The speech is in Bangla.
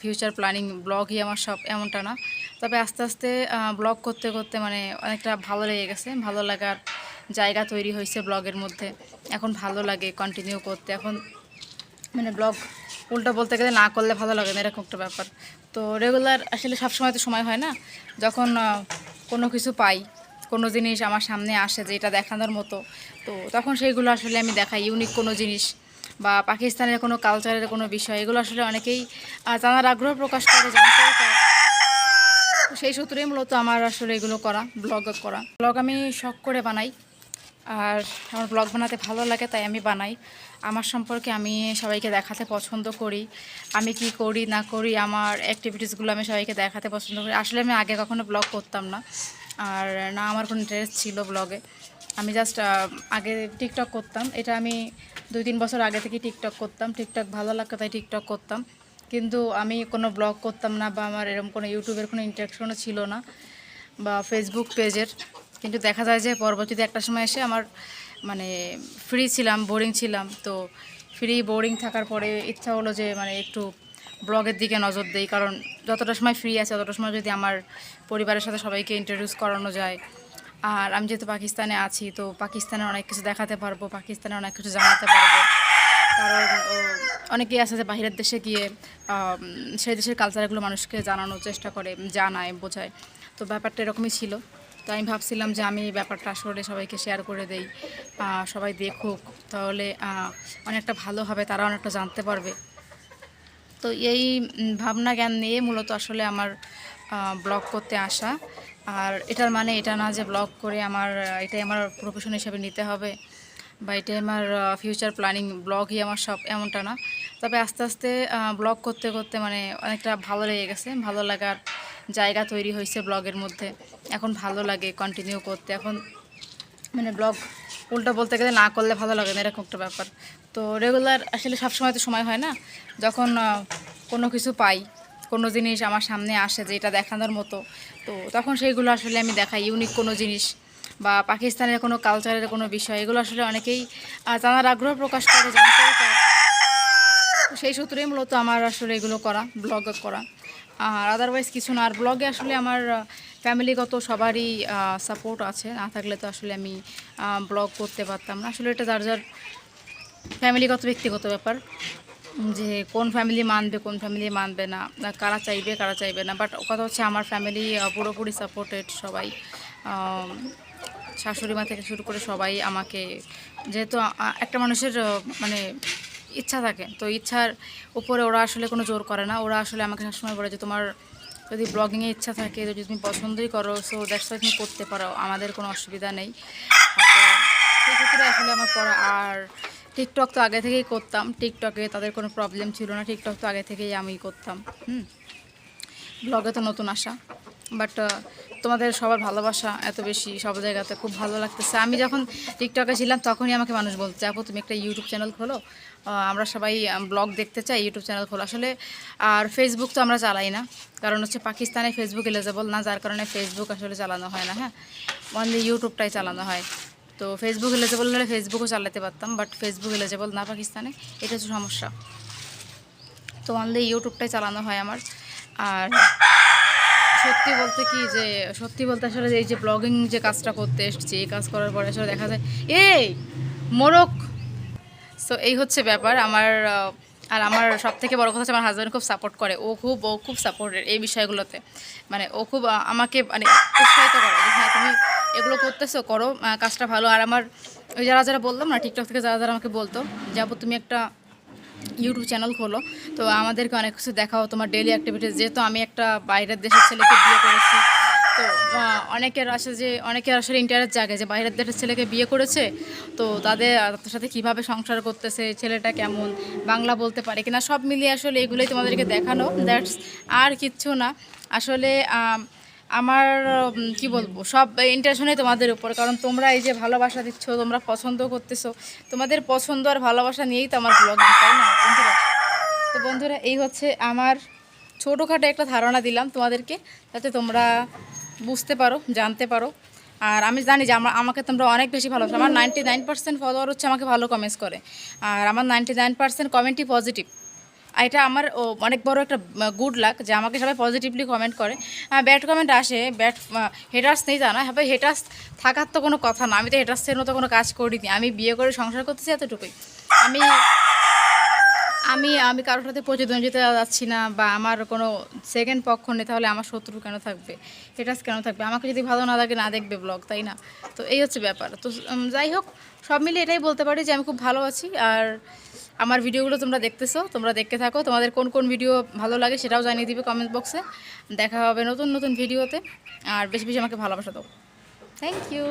ফিউচার প্ল্যানিং ব্লগই আমার সব এমনটা না। তবে আস্তে আস্তে ব্লগ করতে করতে মানে অনেকটা ভালো লেগে গেছে। ভালো লাগার জায়গা তৈরি হয়েছে ব্লগের মধ্যে। এখন ভালো লাগে কন্টিনিউ করতে। এখন মানে ব্লগ উল্টো বলতে গেলে না করলে ভালো লাগে না, এরকম একটা ব্যাপার। তো রেগুলার আসলে সব সময় তো সময় হয় না। যখন কোনো কিছু পাই, কোনো জিনিস আমার সামনে আসে যে এটা দেখানোর মতো, তো তখন সেইগুলো আসলে আমি দেখাই। ইউনিক কোনো জিনিস বা পাকিস্তানের কোনো কালচারের কোনো বিষয়, এগুলো আসলে অনেকেই জানার আগ্রহ প্রকাশ করে জানতেও সেই সূত্রেই মূলত আমার আসলে এগুলো করা ব্লগ করা। ব্লগ আমি শখ করে বানাই, আর আমার ব্লগ বানাতে ভালো লাগে, তাই আমি বানাই। আমার সম্পর্কে আমি সবাইকে দেখাতে পছন্দ করি। আমি কি করি, না করি, আমার অ্যাক্টিভিটিসগুলো আমি সবাইকে দেখাতে পছন্দ করি। আসলে আমি আগে কখনো ব্লগ করতাম না, আর না আমার কোনো ইন্টারেস্ট ছিল ব্লগে আমি জাস্ট আগে টিকটক করতাম। এটা আমি দুই তিন বছর আগে থেকে টিকটক করতাম। টিকটক ভালো লাগতো, তাই টিকটক করতাম। কিন্তু আমি কোনো ব্লগ করতাম না বা আমার এরকম কোনো ইউটিউবের কোনো ইন্টারাকশনও ছিল না বা ফেসবুক পেজের কিন্তু দেখা যায় যে পরবর্তীতে একটা সময় এসে আমার মানে ফ্রি ছিলাম বোরিং ছিলাম। তো ফ্রি বোরিং থাকার পরে ইচ্ছা হলো যে মানে একটু ব্লগের দিকে নজর দেই। কারণ যতটা সময় ফ্রি আছে, ততটা সময় যদি আমার পরিবারের সাথে সবাইকে ইন্ট্রোডিউস করানো যায় আর আমি যেহেতু পাকিস্তানে আছি, তো পাকিস্তানে অনেক কিছু দেখাতে পারব পাকিস্তানে অনেক কিছু জানাতে পারব। কারণ অনেকেই আছে যে বাইরের দেশে গিয়ে সেই দেশের কালচারগুলো মানুষকে জানানোর চেষ্টা করে, জানায়, বোঝায়। তো ব্যাপারটা এরকমই ছিল। তো আমি ভাবছিলাম যে আমি এই ব্যাপারটা আসলে সবাইকে শেয়ার করে দেই সবাই দেখুক। তাহলে অনেকটা ভালো হবে, তারা অনেকটা জানতে পারবে। তো এই ভাবনা জ্ঞান নিয়ে মূলত আসলে আমার ব্লগ করতে আসা। আর এটার মানে এটা না যে ব্লগ করে আমার এটাই আমার প্রফেশন হিসেবে নিতে হবে বা এটাই আমার ফিউচার প্ল্যানিং ব্লগই আমার সব, এমনটা না। তবে আস্তে আস্তে ব্লগ করতে করতে মানে অনেকটা ভালো লেগে গেছে, ভালো লাগার জায়গা তৈরি হয়েছে ব্লগের মধ্যে। এখন ভালো লাগে কন্টিনিউ করতে। এখন মানে ব্লগ উল্টো বলতে গেলে না করলে ভালো লাগে না, এরকম একটা ব্যাপার। তো রেগুলার আসলে সব সময় তো সময় হয় না, যখন কোনো কিছু পাই কোনো জিনিস আমার সামনে আসে যে এটা দেখানোর মতো। তো তখন সেইগুলো আসলে আমি দেখাই ইউনিক কোনো জিনিস বা পাকিস্তানের কোনো কালচারের কোনো বিষয়, এগুলো আসলে অনেকেই জানার আগ্রহ প্রকাশ করে জানতে সেই সূত্রেই মূলত আমার আসলে এগুলো করা ব্লগ করা। আর আদারওয়াইজ কিছু না। আর ব্লগে আসলে আমার ফ্যামিলিগত সবারই সাপোর্ট আছে। না থাকলে তো আসলে আমি ব্লগ করতে পারতাম না। আসলে এটা যার যার ফ্যামিলিগত ব্যক্তিগত ব্যাপার। যে কোন ফ্যামিলি মানবে, কোন ফ্যামিলি মানবে না কারা চাইবে কারা চাইবে না। বাট কথা হচ্ছে আমার ফ্যামিলি পুরোপুরি সাপোর্টেড সবাই। শাশুড়ি মা থেকে শুরু করে সবাই আমাকে, যেহেতু একটা মানুষের মানে ইচ্ছা থাকে, তো ইচ্ছার উপরে ওরা আসলে কোনো জোর করে না। ওরা আসলে আমাকে সবসময় বলে যে, তোমার যদি ব্লগিংয়ে ইচ্ছা থাকে, যদি তুমি পছন্দই করো সো দ্যাটস তুমি করতে পারো, আমাদের কোনো অসুবিধা নেই। সেই আসলে আমার করা আর টিকটক তো আগে থেকেই করতাম। টিকটকে তাদের কোনো প্রবলেম ছিল না। টিকটক তো আগে থেকেই আমি করতাম। হুম। ব্লগে তো নতুন আসা বাট তোমাদের সবার ভালোবাসা এত বেশি, সব জায়গাতে খুব ভালো লাগতেছে। আমি যখন টিকটকে ছিলাম, তখনই আমাকে মানুষ বলতে আপু, তুমি একটা ইউটিউব চ্যানেল খোলো। আমরা সবাই ব্লগ দেখতে চাই ইউটিউব চ্যানেল খোলো। আসলে, আর ফেসবুক তো আমরা চালাই না। কারণ হচ্ছে পাকিস্তানে ফেসবুক এলিজেবল না। যার কারণে ফেসবুক আসলে চালানো হয় না হ্যাঁ? অনলি ইউটিউবটাই চালানো হয়। তো ফেসবুক এলিজেবল হলে ফেসবুকও চালাতে পারতাম বাট ফেসবুক এলিজেবল না পাকিস্তানে, এটা হচ্ছে সমস্যা। তো অনলি ইউটিউবটাই চালানো হয় আমার। আর সত্যি বলতে কি যে, সত্যি বলতে আসলে এই যে ব্লগিং যে কাজটা করতে এসছি, এই কাজ করার পরে আসলে দেখা যায়, এই মোরক সো এই হচ্ছে ব্যাপার। আমার আর আমার সব থেকে বড় কথা হচ্ছে আমার হাজব্যান্ড খুব সাপোর্ট করে। ও খুব ও খুব সাপোর্টের এই বিষয়গুলোতে। মানে ও খুব আমাকে মানে উৎসাহিত করে যে হ্যাঁ তুমি এগুলো করতেছো, করো কাজটা ভালো। আর আমার ওই যারা যারা বললাম না টিকটক থেকে যারা যারা আমাকে বলতো যাব তুমি একটা ইউটিউব চ্যানেল খোলো। তো আমাদেরকে অনেক কিছু দেখাও, তোমার ডেলি অ্যাক্টিভিটিস যেহেতু আমি একটা বাইরের দেশের ছেলেকে বিয়ে করেছি তো অনেকের আসে যে, অনেকের আসলে ইন্টারেস্ট জাগে যে বাইরের দেশের ছেলেকে বিয়ে করেছে, তো তাদের তাদের সাথে কীভাবে সংসার করতেছে, ছেলেটা কেমন, বাংলা বলতে পারে কিনা, সব মিলিয়ে আসলে এগুলোই তোমাদেরকে দেখানো দ্যাটস আর কিচ্ছু না। আসলে আমার কি বলব, সব ইন্টারেশনই তোমাদের উপর, কারণ তোমরা এই যে ভালোবাসা দিচ্ছ, তোমরা পছন্দ করতেছো, তোমাদের পছন্দ আর ভালোবাসা নিয়েই তো আমার ব্লগ তাই না, বন্ধুরা? তো বন্ধুরা, এই হচ্ছে আমার ছোটোখাটো একটা ধারণা দিলাম তোমাদেরকে, যাতে তোমরা বুঝতে পারো, জানতে পারো। আর আমি জানি যে আমার আমাকে তোমরা অনেক বেশি ভালোবাসো। আমার নাইনটি নাইন পার্সেন্ট ফলোয়ার হচ্ছে আমাকে ভালো কমেন্টস করে। আর আমার নাইনটি নাইন পার্সেন্ট কমেন্টই পজিটিভ এটা আমার অনেক বড় একটা গুড লাক যে আমাকে সবাই পজিটিভলি কমেন্ট করে। ব্যাড কমেন্ট আসে ব্যাড হেটার্স নেই জানা হ্যাঁ হেটার্স থাকার তো কোনো কথা না। আমি তো হেটার্সের মতো কোনো কাজ করিনি। আমি বিয়ে করে সংসার করতেছি এতটুকুই। আমি আমি আমি কারোর সাথে প্রতিদ্বন্দ্বিতা যাচ্ছি না বা আমার কোনো সেকেন্ড পক্ষ নেই, তাহলে আমার শত্রু কেন থাকবে? হেটার্স কেন থাকবে? আমাকে যদি ভালো না লাগে, না দেখবে ব্লগ তাই না? তো এই হচ্ছে ব্যাপার। তো যাই হোক, সব মিলে এটাই বলতে পারি যে আমি খুব ভালো আছি। আর আমার ভিডিওগুলো তোমরা দেখতেছো, তোমরা দেখতে থাকো। তোমাদের কোন কোন ভিডিও ভালো লাগে সেটাও জানিয়ে দিবে কমেন্ট বক্সে দেখা হবে নতুন নতুন ভিডিওতে। আর বেশি বেশি আমাকে ভালোবাসা দাও। Thank you